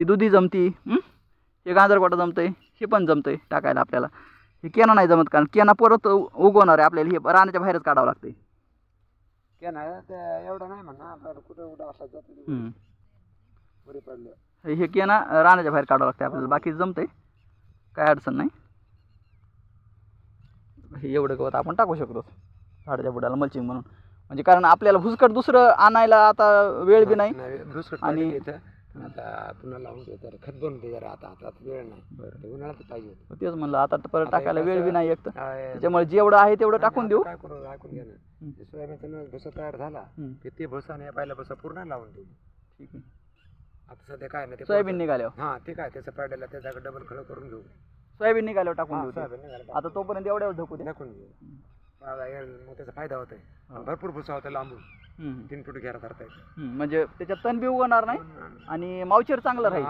ही दुधी जमती हं? हे गाजरगोटा जमतंय हे पण जमतंय टाकायला आपल्याला. हे केना नाही जमत कारण केना परत उगवणार आहे आपल्याला हे रानाच्या बाहेरच काढावं लागतंय. ते एवढं नाही म्हणा कुठं जातं हं. केना रानाच्या बाहेर काढावं लागतंय आपल्याला बाकी जमतंय. काय अडचण नाही. हे एवढं गवत आपण टाकू शकतो. झाडाच्या बुडाला मल्चिंग म्हणून. म्हणजे कारण आपल्याला भुसकट दुसरं आणायला आता वेळ बी नाही. आणि- आता पुन्हा लावून दे जरा. खत बनवून दे जरा आता. आता वेळ नाही. बरं. ते उन्हाळ्यात पाहिजे होतं. तेच म्हणलं आता परत आता टाकायला वेळ बी कसं- नाही एक तर. काय- त्याच्यामुळे जेवढं आहे तेवढं नाही, टाकून देऊ. काय करू ऐकून घे हं. ना ते सोयाबीनचा भुसा तयार झाला. की ते भुसा आणि पहिला भुसा पूर्ण लावून देऊ. ठीक आहे. आता सध्या काय नाही ते सोयाबीन निघाल्यावर. हा ते काय त्याचं पडलेला त्याचा डबल खळ करून घेऊ. सोयाबीन निघाल्यावर टाकून हा, देऊ ते. सोयाबीन निघालं. आता तोपर्यंत एवढ्यावर ढकू दे. टाकून घेऊ मला येईल, मग त्याचा फायदा होतोय. हा. भरपूर भुसा होता लांबून. तीन फूट करता येतं हम्म. म्हणजे त्याच्यात तण बी उगवणार नाही आणि मावचर चांगलं राहील.